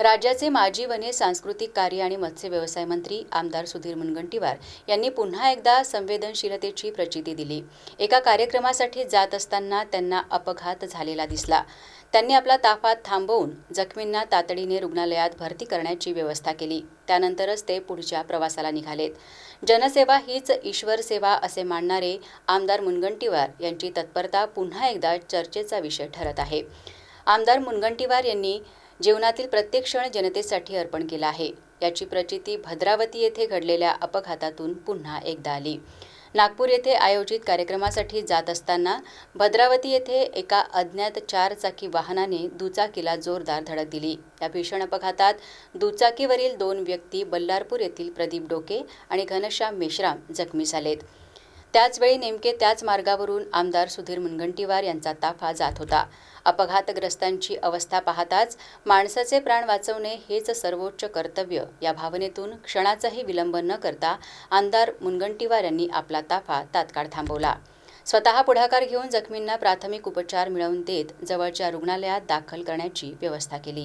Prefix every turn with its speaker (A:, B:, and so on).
A: राज्याचे माजी वने सांस्कृतिक कार्य आणि मत्स्य व्यवसाय मंत्री आमदार सुधीर मुनगंटीवार यांनी पुन्हा एकदा संवेदनशीलतेची प्रचिती दिली. एका कार्यक्रमासाठी जात असताना त्यांना अपघात झालेला दिसला. त्यांनी आपला ताफा थांबवून जखमींना तातडीने रुग्णालयात भरती करण्याची व्यवस्था केली. त्यानंतरच ते पुढच्या प्रवासाला निघालेत. जनसेवा हीच ईश्वर सेवा असे मानणारे आमदार मुनगंटीवार यांची तत्परता पुन्हा एकदा चर्चेचा विषय ठरत आहे. आमदार मुनगंटीवार यांनी जीवनातील प्रत्येक क्षण जनतेसाठी अर्पण केला आहे. याची प्रचिती भद्रावती येथे घडलेल्या अपघातातून पुन्हा एकदा आली. नागपूर येथे आयोजित कार्यक्रमासाठी जात असताना भद्रावती येथे एका अज्ञात चारचाकी वाहनाने दुचाकीला जोरदार धडक दिली. या भीषण अपघातात दुचाकीवरील दोन व्यक्ती बल्लारपूर येथील प्रदीप डोके आणि घनश्याम मेश्राम जखमी झालेत. त्याचवेळी नेमके त्याच मार्गावरून आमदार सुधीर मुनगंटीवार यांचा ताफा जात होता. अपघातग्रस्तांची अवस्था पाहताच माणसाचे प्राण वाचवणे हेच सर्वोच्च कर्तव्य. या भावनेतून क्षणाचाही विलंब न करता आमदार मुनगंटीवार यांनी आपला ताफा तात्काळ थांबवला. स्वतः पुढाकार घेऊन जखमींना प्राथमिक उपचार मिळवून देत जवळच्या रुग्णालयात दाखल करण्याची व्यवस्था केली.